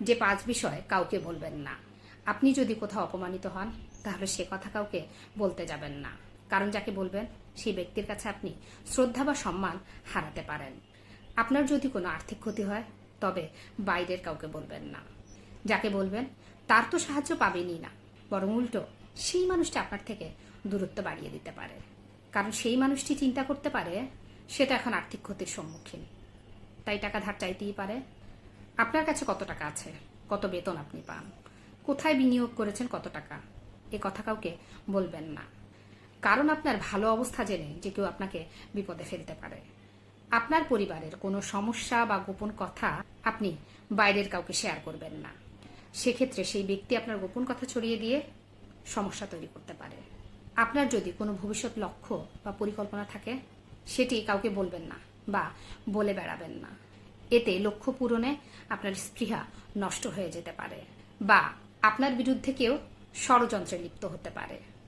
যে পাঁচ বিষয় কাউকে বলবেন না। আপনি যদি কোথাও অপমানিত হন, তাহলে সে কথা কাউকে বলতে যাবেন না। কারণ যাকে বলবেন, সেই ব্যক্তির কাছে আপনি শ্রদ্ধা বা সম্মান হারাতে পারেন। আপনার যদি কোনো আর্থিক ক্ষতি হয়, তবে বাইরের কাউকে বলবেন না। যাকে বলবেন, তার তো সাহায্য পাবেনই না। বরং উল্টো, সেই মানুষটি আপনার থেকে দূরত্ব বাড়িয়ে দিতে পারে। কারণ সেই মানুষটি চিন্তা করতে পারে সেটা এখন আর্থিক ক্ষতির সম্মুখীন। তাই টাকা ধার চাইতেই পারে আপনার কাছে কত টাকা আছে? কত বেতন আপনি পান? কোথায় বিনিয়োগ করেছেন কত টাকা? এ কথা কাউকে বলবেন না। কারণ আপনার ভালো অবস্থা জেনে যে কেউ আপনাকে বিপদে ফেলতে পারে। আপনার পরিবারের কোনো সমস্যা বা গোপন কথা আপনি বাইরের কাউকে শেয়ার করবেন না। সেক্ষেত্রে সেই ব্যক্তি আপনার গোপন কথা ছড়িয়ে দিয়ে সমস্যা তৈরি করতে পারে। আপনার যদি কোনো ভবিষ্যৎ লক্ষ্য বা পরিকল্পনা থাকে, সেটি কাউকে বলবেন না বা বলে বেড়াবেন না। এতে লক্ষ্য পূরণে আপনার স্পৃহা নষ্ট হয়ে যেতে পারে বা আপনার বিরুদ্ধে কেউ ষড়যন্ত্রে লিপ্ত হতে পারে।